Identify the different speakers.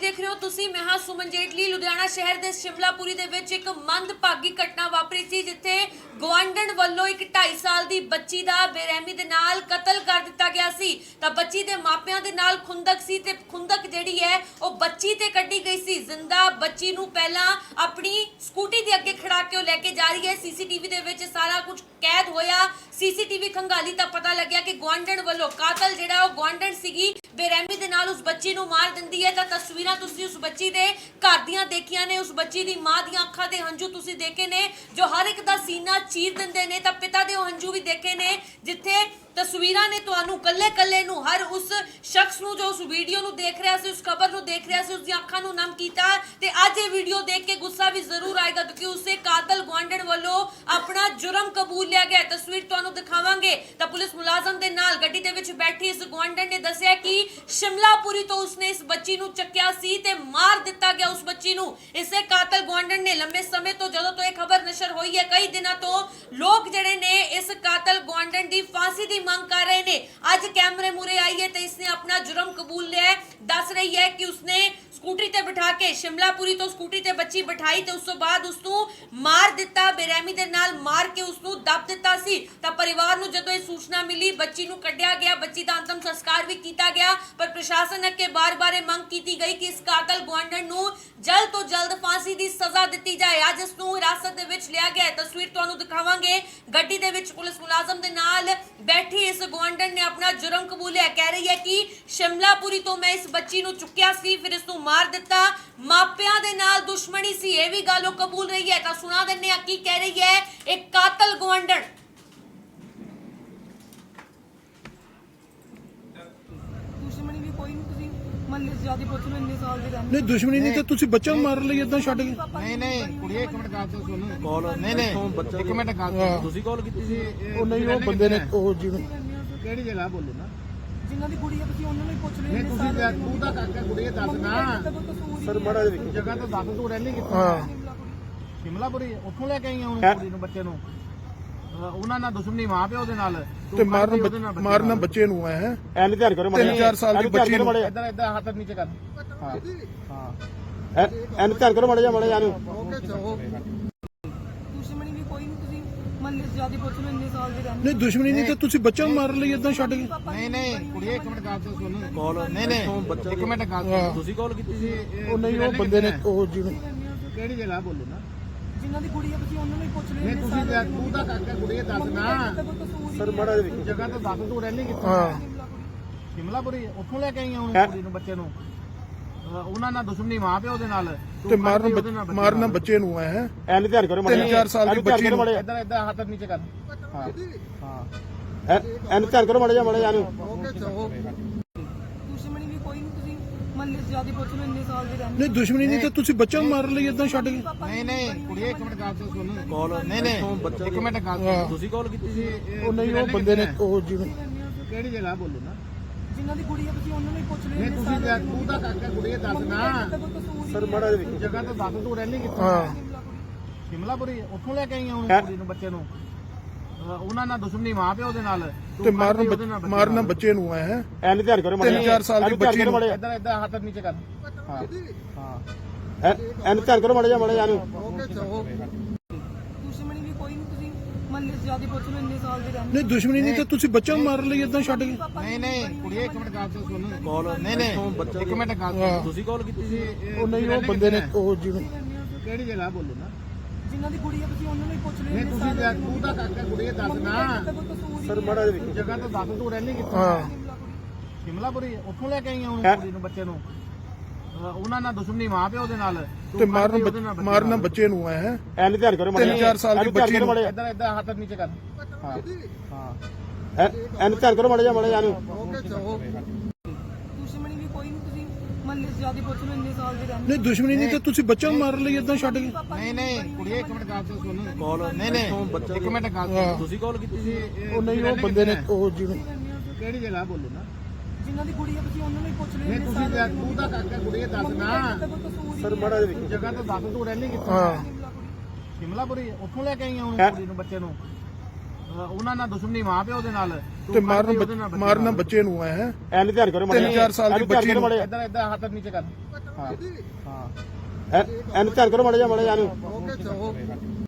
Speaker 1: ਦੇਖ ਰਹੇ ਹੋ ਤੁਸੀਂ, ਮੈਂ ਹਾਂ ਸੁਮਨ ਜੇਟਲੀ, ਲੁਧਿਆਣਾ ਸ਼ਹਿਰ ਦੇ ਸ਼ਿਮਲਾਪੁਰੀ ਦੇ ਵਿੱਚ ਇੱਕ ਮੰਦਭਾਗੀ ਘਟਨਾ ਵਾਪਰੀ ਸੀ, ਜਿੱਥੇ ਗਵਾਂਡਣ ਵੱਲੋਂ ਇੱਕ 2.5 ਸਾਲ ਦੀ ਬੱਚੀ ਦਾ ਬੇਰਹਿਮੀ ਦੇ ਨਾਲ ਕਤਲ ਕਰ ਦਿੱਤਾ ਗਿਆ ਸੀ। ਤਾਂ ਬੱਚੀ ਦੇ ਮਾਪਿਆਂ ਦੇ ਨਾਲ ਖੁੰਦਕ ਸੀ ਤੇ ਖੁੰਦਕ ਜਿਹੜੀ ਹੈ, ਉਹ ਬੱਚੀ ਤੇ ਕੱਢੀ ਗਈ ਸੀ। ਜ਼ਿੰਦਾ ਬੱਚੀ ਨੂੰ ਪਹਿਲਾਂ ਆਪਣੀ ਸਕੂਟੀ ਦੇ ਅੱਗੇ ਖੜਾ ਕੇ ਉਹ ਲੈ ਕੇ ਜਾ ਰਹੀ ਹੈ। ਸੀਸੀਟੀਵੀ ਦੇ ਵਿੱਚ ਸਾਰਾ ਕੁਝ ਕੈਦ ਹੋਇਆ। ਸੀਸੀਟੀਵੀ ਖੰਗਾਲੀ ਤਾਂ ਪਤਾ ਲੱਗਿਆ ਕਿ ਗਵਾਂਡਣ ਵੱਲੋਂ ਕਾਤਲ ਜਿਹੜਾ ਉਹ ਗਵਾਂਡਣ ਸੀਗੀ ਬੇਰਹਿਮੀ ਦੇ ਨਾਲ ਉਸ ਬੱਚੀ ਨੂੰ ਮਾਰ ਦਿੰਦੀ ਹੈ। ਤਾਂ ਤਸਵੀਰਾਂ ਤੁਸੀਂ ਉਸ ਬੱਚੀ ਦੇ ਘਰ ਦੀਆਂ ਦੇਖੀਆਂ ਨੇ। ਉਸ ਬੱਚੀ ਦੀ ਮਾਂ ਦੀਆਂ ਅੱਖਾਂ ਦੇ ਹੰਝੂ ਤੁਸੀਂ ਦੇਖੇ ਨੇ, ਜੋ ਹਰ ਇੱਕ ਦਾ ਸੀਨਾ ਚੀਰ ਦਿੰਦੇ ਨੇ। ਤਾਂ ਪਿਤਾ ਦੇ ਉਹ ਹੰਝੂ ਵੀ ਦੇਖੇ ਨੇ, ਜਿੱਥੇ ਤਸਵੀਰਾਂ ਨੇ ਤੁਹਾਨੂੰ ਕੱਲੇ ਕੱਲੇ ਨੂੰ ਹਰ ਉਸ ਸ਼ਖਸ ਨੂੰ ਜੋ ਉਸ ਵੀਡੀਓ ਨੂੰ ਦੇਖ ਰਿਹਾ ਸੀ, ਉਸ ਖਬਰ ਨੂੰ ਦੇਖ ਰਿਹਾ ਸੀ ਉਸ ਦੀਆਂ ਅੱਖਾਂ ਨੂੰ ਨਮ ਕੀਤਾ। ਤੇ ਅੱਜ ਇਹ ਵੀਡੀਓ ਦੇਖ ਕੇ ਗੁੱਸਾ ਵੀ ਜ਼ਰੂਰ ਆਏਗਾ, ਕਿਉਂਕਿ ਉਸੇ ਕਾਤਲ ਗਵਾਂਡਣ ਵੱਲੋਂ ਆਪਣਾ ਜੁਰਮ ਕਬੂਲ ਲਿਆ ਗਿਆ। ਤਸਵੀਰ ਤੁਹਾਨੂੰ ਦਿਖਾਵਾਂਗੇ। ਤਾਂ ਪੁਲਿਸ ਮੁਲਾਜ਼ਮ ਦੇ ਨਾਲ ਗੱਡੀ ਦੇ ਵਿੱਚ ਬੈਠੀ ਇਸ ਗਵਾਂਡਣ ਨੇ ਦੱਸਿਆ ਕਿ ਸ਼ਿਮਲਾਪੁਰੀ ਤੋਂ ਉਸਨੇ ਇਸ ਬੱਚੀ ਨੂੰ ਚੱਕਿਆ ਸੀ ਤੇ ਮਾਰ ਦਿੱਤਾ ਗਿਆ ਉਸ ਬੱਚੀ ਨੂੰ। ਇਸੇ ਕਾਤਲ ਗਵਾਂਡਣ ਨੇ ਲੰਬੇ ਸਮੇਂ ਤੋਂ ਜਦੋਂ ਤੋਂ ਇਹ ਖਬਰ ਨਸ਼ਰ ਹੋਈ ਹੈ, ਕਈ ਦਿਨਾਂ ਤੋਂ ਲੋਕ ਜਿਹੜੇ ਨੇ ਇਸ ਕਾਤਲ ਗਵਾਂਡਣ ਦੀ ਫਾਂਸੀ ਦੀ ਮੰਗ ਕਰ ਰਹੇ ਨੇ। ਅੱਜ ਕੈਮਰੇ ਮੂਰੇ ਆਈ ਹੈ ਤੇ ਇਸਨੇ ਆਪਣਾ ਜੁਰਮ ਕਬੂਲ ਲਿਆ ਦੱਸ ਰਹੀ ਹੈ ਕਿ ਉਸਨੇ ਸਕੂਟਰੀ ਤੇ ਬਿਠਾ ਕੇ ਸ਼ਿਮਲਾਪੁਰੀ ਤੋਂ ਸਕੂਟਰੀ ਤੇ ਬੱਚੀ ਬਿਠਾਈ ਤੇ ਉਸ ਤੋਂ ਬਾਅਦ ਉਸ ਨੂੰ ਮਾਰ ਦਿੱਤਾ, ਬੇਰਹਿਮੀ ਦੇ ਨਾਲ ਮਾਰ ਕੇ ਉਸ ਨੂੰ ਦੱਬ ਦਿੱਤਾ ਸੀ। ਤਾਂ ਪਰਿਵਾਰ ਨੂੰ ਜਦੋਂ ਇਹ ਸੂਚਨਾ ਮਿਲੀ, ਬੱਚੀ ਨੂੰ ਕੱਢਿਆ ਗਿਆ। ਬੱਚੀ ਦਾ ਅੰਤਮ ਸੰਸਕਾਰ ਵੀ ਕੀਤਾ ਗਿਆ, ਪਰ ਪ੍ਰਸ਼ਾਸਨ ਅੱਗੇ ਬਾਰ-ਬਾਰ ਇਹ ਮੰਗ ਕੀਤੀ ਗਈ ਕਿ ਇਸ ਕਾਤਲ ਗਵਾਂਡਣ ਨੂੰ ਜਲਦ ਤੋਂ ਜਲਦ ਫਾਂਸੀ ਦੀ ਸਜ਼ਾ ਦਿੱਤੀ ਜਾਏ। ਅੱਜ ਇਸ ਨੂੰ ਹਿਰਾਸਤ ਦੇ ਵਿੱਚ ਲਿਆ ਗਿਆ ਤਸਵੀਰ ਤੁਹਾਨੂੰ ਦਿਖਾਵਾਂਗੇ। ਗੱਡੀ ਦੇ ਵਿੱਚ ਪੁਲਿਸ ਮੁਲਾਜ਼ਮ ਦੇ ਨਾਲ ਬੈਠੀ ਇਸ ਗਵਾਂਡਣ ਨੇ ਆਪਣਾ ਜੁਰਮ ਕਬੂਲਿਆ। ਕਹਿ ਰਹੀ ਹੈ ਕਿ ਸ਼ਿਮਲਾਪੁਰੀ ਤੋਂ ਮੈਂ ਇਸ ਬੱਚੀ ਨੂੰ ਚੁੱਕਿਆ ਸੀ ਫਿਰ ਇਸ ਨੂੰ ਮਾਰ ਦਿੱਤਾ। ਮਾਪਿਆਂ ਦੇ ਨਾਲ ਦੁਸ਼ਮਣੀ ਸੀ ਇਹ ਵੀ ਗੱਲ ਉਹ ਕਬੂਲ ਰਹੀ ਹੈ। ਤਾਂ ਸੁਣਾ ਦਿੰਨੇ ਆ ਕੀ ਕਹਿ ਰਹੀ ਹੈ ਇੱਕ ਕਾਤਲ ਗਵਾਂਡਣ
Speaker 2: ਦੁਸ਼ਮਣੀ ਵੀ ਕੋਈ ਨਹੀਂ ਤੁਸੀਂ ਮੰਨੇ ਜ਼ਿਆਦਾ ਪੁੱਛ ਲਓ ਇੰਨੇ ਸਾਲ ਦੇ ਰਹਿੰਦੇ
Speaker 3: ਨਹੀਂ ਦੁਸ਼ਮਣੀ ਨਹੀਂ ਤੇ ਤੁਸੀਂ ਬੱਚਾ ਮਾਰਨ ਲਈ ਇਦਾਂ ਛੱਡ ਗਏ?
Speaker 4: ਨਹੀਂ ਨਹੀਂ ਕੁੜੀਏ ਇੱਕ ਮਿੰਟ ਗੱਲ ਤਾਂ ਸੁਣ। ਕਾਲ ਨਹੀਂ ਨਹੀਂ ਇੱਕ ਮਿੰਟ ਗੱਲ ਤੁਸੀਂ ਕਾਲ ਕੀਤੀ ਸੀ ਇਹ
Speaker 3: ਉਹ ਨਹੀਂ ਉਹ ਬੰਦੇ ਨੇ ਉਹ ਜਿਵੇਂ
Speaker 4: ਕਿਹੜੀ ਜਗ੍ਹਾ ਬੋਲੋ ਨਾ?
Speaker 2: ਜਿਨ੍ਹਾਂ ਦੀ ਕੁੜੀ ਤੁਸੀਂ ਉਹਨਾਂ ਨੂੰ ਹੀ ਪੁੱਛ ਲਓ
Speaker 4: ਨਹੀਂ ਤੁਸੀਂ ਤਾਂ ਤੂੰ ਤਾਂ ਕਾਕਾ ਕੁੜੀਏ ਦੱਸ ਨਾ।
Speaker 2: ਸਰ
Speaker 3: ਬੜਾ
Speaker 4: ਜਗ੍ਹਾ ਤਾਂ ਦੱਸ ਤੂੰ ਰਹਿੰਦੀ ਕਿੱਥੇ?
Speaker 3: ਹਾਂ।
Speaker 4: ਸ਼ਿਮਲਾਪੁਰੀ ਉੱਥੋਂ ਲੈ ਕੇ ਆਈ ਆ ਉਹਨੂੰ ਕੁੜੀ ਨੂੰ ਬੱਚੇ ਨੂੰ। ਅਹ ਉਹਨਾਂ ਨਾਲ ਦੁਸ਼ਮਣੀ ਮਾਂ ਪਿਓ ਦੇ ਨਾਲ। ਤੂੰ
Speaker 3: ਮਾਰਨ
Speaker 4: ਉਹਦੇ ਨਾਲ ਬੱਚੇ
Speaker 3: ਮਾਰਨਾ
Speaker 4: ਨਾਲ।
Speaker 3: ਬੱਚੇ ਨੂੰ ਆਇਆ ਹੈ?
Speaker 5: ਐਨ ਧਿਆਨ ਕਰੋ
Speaker 3: ਤਿੰਨ ਚਾਰ ਸਾਲ ਦੀ ਬੱਚੀ ਨੂੰ।
Speaker 4: ਇੱਧਰ ਇੱਧਰ ਹੱਥ ਨੀਚੇ ਕਰ ਹਾਂ। ਹਾਂ
Speaker 5: ਐਨ ਧਿਆਨ ਕਰੋ ਮੜੇ ਜਾ ਮੜੇ ਜਾ ਨੂੰ
Speaker 2: ਮੰਨੇ ਜ਼ਿਆਦਾ ਪੁੱਛ ਲਓ ਇੰਨੇ ਸਾਲ ਦੇ ਰਹਿੰਦੇ
Speaker 3: ਨਹੀਂ ਦੁਸ਼ਮਣੀ ਨਹੀਂ ਤੇ ਤੁਸੀਂ ਬੱਚਾ ਮਾਰਨ ਲਈ ਇਦਾਂ ਛੱਡ ਗਏ
Speaker 4: ਨਹੀਂ ਨਹੀਂ ਕੁੜੀਏ ਇੱਕ ਮਿੰਟ ਗੱਲ ਤਾਂ ਸੁਣ। ਕਾਲ ਨਹੀਂ ਨਹੀਂ ਇੱਕ ਮਿੰਟ ਗੱਲ। ਸੁਣ। ਤੁਸੀਂ ਕਾਲ ਕੀਤੀ ਸੀ?
Speaker 3: ਉਹ ਨਹੀਂ ਉਹ ਬੰਦੇ ਨੇ ਉਹ ਜਿਵੇਂ
Speaker 4: ਕਿਹੜੀ ਜਗ੍ਹਾ ਬੋਲੋ ਨਾ।
Speaker 2: ਜਿਨ੍ਹਾਂ ਦੀ ਕੁੜੀ ਆ ਤੁਸੀਂ ਉਹਨਾਂ ਨੂੰ ਹੀ ਪੁੱਛ ਲਓ
Speaker 4: ਨਹੀਂ ਤੁਸੀਂ ਤਾਂ ਤੂੰ ਤਾਂ ਕਾਕਾ ਕੁੜੀਏ ਦੱਸ ਨਾ।
Speaker 3: ਸਰ ਬੜਾ
Speaker 4: ਜਗ੍ਹਾ ਤਾਂ ਦੱਸ ਤੂੰ ਰਹਿੰਦੀ ਕਿੱਥੇ?
Speaker 3: ਹਾਂ।
Speaker 4: ਸ਼ਿਮਲਾਪੁਰੀ ਉੱਥੋਂ ਲੈ ਕੇ ਆਈ ਆ ਉਹਨੂੰ ਕੁੜੀ ਨੂੰ ਬੱਚੇ ਨੂੰ? ਉਹਨਾਂ ਨਾਲ ਦੁਸ਼ਮਣੀ ਮਾਂ ਪਿਓ ਦੇ ਨਾਲ ਤੂੰ
Speaker 3: ਮਾਰਨ
Speaker 4: ਬੱਚੇ
Speaker 3: ਮਾਰਨਾ। ਬੱਚੇ ਨੂੰ ਆਇਆ ਹੈ।
Speaker 5: ਐਨ ਧਿਆਨ ਕਰੋ ਮੜੇ
Speaker 3: ਤਿੰਨ ਚਾਰ ਸਾਲ ਦੀ ਬੱਚੀ ਨੂੰ।
Speaker 4: ਇੱਧਰ ਇੱਧਰ ਹੱਥ ਨੀਚੇ ਕਰ। ਹਾਂ। ਹਾਂ।
Speaker 5: ਐਨ ਧਿਆਨ ਕਰੋ ਮੜੇ ਜਾ ਮੜੇ ਜਾ ਨੂੰ
Speaker 2: ਦੁਸ਼ਮਣੀ ਵੀ ਕੋਈ ਨਹੀਂ ਤੁਸੀਂ ਮੰਨੇ ਜ਼ਿਆਦਾ ਪੁੱਛ ਲਓ ਇੰਨੇ ਸਾਲ ਦੇ ਰਹਿੰਦੇ
Speaker 3: ਨਹੀਂ ਦੁਸ਼ਮਣੀ ਨਹੀਂ ਤੇ ਤੁਸੀਂ ਬੱਚਾ ਮਾਰਨ ਲਈ ਇਦਾਂ ਛੱਡ ਗਏ
Speaker 4: ਨਹੀਂ ਨਹੀਂ ਕੁੜੀਏ ਇੱਕ ਮਿੰਟ ਗੱਲ ਤਾਂ ਸੁਣ ਕਾਲ ਨਹੀਂ ਨਹੀਂ ਇੱਕ ਮਿੰਟ ਗੱਲ ਤੁਸੀਂ ਕਾਲ ਕੀਤੀ ਸੀ।
Speaker 3: ਉਹ ਨਹੀਂ ਉਹ ਬੰਦੇ ਨੇ ਉਹ ਜਿਵੇਂ
Speaker 4: ਕਿਹੜੀ ਜਗ੍ਹਾ ਬੋਲੋ ਨਾ?
Speaker 2: ਜਿਨ੍ਹਾਂ ਦੀ ਕੁੜੀ ਆ ਤੁਸੀਂ ਉਹਨਾਂ ਨੂੰ ਹੀ ਪੁੱਛ ਲਓ
Speaker 4: ਨਹੀਂ ਤੁਸੀਂ ਤਾਂ ਤੂੰ ਤਾਂ ਕਾਕਾ ਕੁੜੀਏ ਦੱਸ ਨਾ।
Speaker 3: ਸਰ ਬੜਾ
Speaker 4: ਜਗ੍ਹਾ ਤਾਂ ਦੱਸ ਤੂੰ ਰਹਿੰਦੀ ਕਿੱਥੇ?
Speaker 3: ਹਾਂ।
Speaker 4: ਸ਼ਿਮਲਾਪੁਰੀ ਉੱਥੋਂ ਲੈ ਕੇ ਆਈ ਆ ਉਹਨੂੰ ਕੁੜੀ ਨੂੰ ਬੱਚੇ ਨੂੰ। ਅਹ ਉਹਨਾਂ ਨਾਲ ਦੁਸ਼ਮਣੀ ਮਾਂ ਪਿਓ ਦੇ ਨਾਲ। ਤੂੰ
Speaker 3: ਤੇ
Speaker 4: ਕਰਦੀ ਉਹਦੇ ਨਾਲ
Speaker 3: ਮਾਰਨ
Speaker 4: ਬੱਚੇ
Speaker 3: ਮਾਰਨਾ। ਬੱਚੇ ਨੂੰ ਆਇਆ ਹੈ?
Speaker 5: ਐਨ ਧਿਆਨ ਕਰੋ ਮੜੇ
Speaker 3: ਤਿੰਨ ਚਾਰ ਸਾਲ ਦੀ ਬੱਚੀ ਨੂੰ।
Speaker 5: ਮੜੇ
Speaker 4: ਇੱਧਰ ਇੱਧਰ ਹੱਥ ਨੀਚੇ ਕਰ। ਹਾਂ। ਹਾਂ।
Speaker 5: ਐਨ ਧਿਆਨ ਕਰੋ ਮੜੇ ਜਾ ਮੜੇ ਜਾ ਨੂੰ।
Speaker 2: ਨਹੀਂ ਤੁਸੀਂ ਮੰਨੇ ਜ਼ਿਆਦਾ ਪੁੱਛ ਲਓ ਇੰਨੇ ਸਾਲ ਦੇ ਰਹਿੰਦੇ
Speaker 3: ਨਹੀਂ ਦੁਸ਼ਮਣੀ ਨਹੀਂ ਤੇ ਤੁਸੀਂ ਬੱਚਾ ਮਾਰਨ ਲਈ ਇਦਾਂ ਛੱਡ ਗਏ
Speaker 4: ਨਹੀਂ ਨਹੀਂ ਕੁੜੀਏ ਇੱਕ ਮਿੰਟ ਗੱਲ ਤਾਂ ਸੁਣ ਕਾਲ ਨਹੀਂ ਨਹੀਂ ਇੱਕ ਮਿੰਟ ਗੱਲ
Speaker 3: ਹਾਂ।
Speaker 4: ਸੁਣ। ਤੁਸੀਂ ਕਾਲ ਕੀਤੀ ਸੀ?
Speaker 3: ਉਹ ਨਹੀਂ ਉਹ ਬੰਦੇ ਨੇ ਉਹ ਜਿਵੇਂ
Speaker 4: ਕਿਹੜੀ ਜਗ੍ਹਾ ਬੋਲੋ ਨਾ।
Speaker 2: ਜਿਨ੍ਹਾਂ ਦੀ ਕੁੜੀ ਆ ਤੁਸੀਂ ਉਹਨਾਂ ਨੂੰ ਹੀ ਪੁੱਛ ਲਓ
Speaker 4: ਨਹੀਂ ਤੁਸੀਂ ਤਾਂ ਤੂੰ ਤਾਂ ਕਾਕਾ ਕੁੜੀਏ ਦੱਸ ਨਾ।
Speaker 3: ਸਰ ਬੜਾ
Speaker 4: ਜਗ੍ਹਾ ਤਾਂ ਦੱਸ ਤੂੰ ਰਹਿੰਦੀ ਕਿੱਥੇ
Speaker 3: ਹਾਂ।
Speaker 4: ਸ਼ਿਮਲਾਪੁਰੀ ਉੱਥੋਂ ਲੈ ਕੇ ਆਈ ਆ ਉਹਨੂੰ ਕੁੜੀ ਨੂੰ ਬੱਚੇ ਨੂੰ। ਉਹਨਾਂ ਨਾਲ ਦੁਸ਼ਮਣੀ ਮਾਂ ਪਿਓ ਦੇ ਨਾਲ। ਤੂੰ
Speaker 3: ਮਾਰਨ ਮਾਰਨਾ। ਬੱਚੇ ਨੂੰ ਆਇਆ ਹੈ
Speaker 5: ਐਨ ਧਿਆਨ ਕਰੋ
Speaker 3: ਤਿੰਨ ਚਾਰ ਸਾਲ ਦੀ ਬੱਚੀ ਨੂੰ।
Speaker 4: ਇੱਧਰ ਇੱਧਰ ਹੱਥ ਨੀਚੇ ਕਰ। ਹਾਂ ਹਾਂ।
Speaker 5: ਐਨ ਧਿਆਨ ਕਰੋ ਮੜੇ ਜਾ ਮੜੇ ਜਾ ਨੂੰ
Speaker 2: ਦੁਸ਼ਮਣੀ ਵੀ ਕੋਈ ਨਹੀਂ ਤੁਸੀਂ ਮੰਨੇ ਜ਼ਿਆਦਾ ਪੁੱਛ ਲਓ ਇੰਨੇ ਸਾਲ ਦੇ ਰਹਿੰਦੇ
Speaker 3: ਨਹੀਂ ਦੁਸ਼ਮਣੀ ਨਹੀਂ ਤੇ ਤੁਸੀਂ ਬੱਚਾ ਮਾਰਨ ਲਈ ਇਦਾਂ ਛੱਡ ਗਏ।
Speaker 4: ਨਹੀਂ ਨਹੀਂ ਕੁੜੀਏ ਇੱਕ ਮਿੰਟ ਗੱਲ ਸੁਣ। ਕਾਲ ਨਹੀਂ ਨਹੀਂ ਇੱਕ ਮਿੰਟ ਗੱਲ
Speaker 3: ਹਾਂ।
Speaker 4: ਸੁਣ। ਤੁਸੀਂ ਕਾਲ ਕੀਤੀ ਸੀ
Speaker 3: ਉਹ ਨਹੀਂ ਉਹ ਬੰਦੇ ਨੇ ਉਹ ਜਿਵੇਂ
Speaker 4: ਕਿਹੜੀ ਜਗ੍ਹਾ ਬੋਲੋ ਨਾ?
Speaker 2: ਜਿਨ੍ਹਾਂ ਦੀ ਕੁੜੀ ਆ ਤੁਸੀਂ ਉਹਨਾਂ ਨੂੰ ਹੀ ਪੁੱਛ ਲਓ
Speaker 4: ਨਹੀਂ ਤੁਸੀਂ ਤਾਂ ਤੂੰ ਤਾਂ ਕਾਕਾ ਕੁੜੀਏ ਦੱਸ ਨਾ।
Speaker 3: ਸਰ ਬੜਾ
Speaker 4: ਜਗ੍ਹਾ ਤਾਂ ਦੱਸ ਤੂੰ ਰਹਿੰਦੀ ਕਿੱਥੇ?
Speaker 3: ਹਾਂ।
Speaker 4: ਸ਼ਿਮਲਾਪੁਰੀ ਉੱਥੋਂ ਲੈ ਕੇ ਆਈ ਆ ਉਹਨੂੰ ਕੁੜੀ ਨੂੰ ਬੱਚੇ ਨੂੰ। ਉਹਨਾਂ ਨਾਲ ਦੁਸ਼ਮਣੀ ਮਾਂ ਪਿਓ ਦੇ ਨਾਲ। ਤੂੰ
Speaker 3: ਮਾਰਨ ਮਾਰਨਾ ਬੱਚੇ ਨੂੰ ਹੈ? ਹੈ
Speaker 5: ਐਨ ਧਿਆਨ ਕਰੋ ਮਾੜਾ
Speaker 3: ਤਿੰਨ ਚਾਰ ਸਾਲ ਦੀ ਬੱਚੀ ਨੂੰ।
Speaker 4: ਇਦਾਂ ਇਦਾਂ ਹੱਥ ਨੀਚੇ ਕਰ। ਹਾਂ। ਹਾਂ।
Speaker 5: ਐਨ ਧਿਆਨ ਕਰੋ ਮਾੜਾ ਜਿਹਾ ਮਾੜਾ ਜਿਹਾ ਨੂੰ।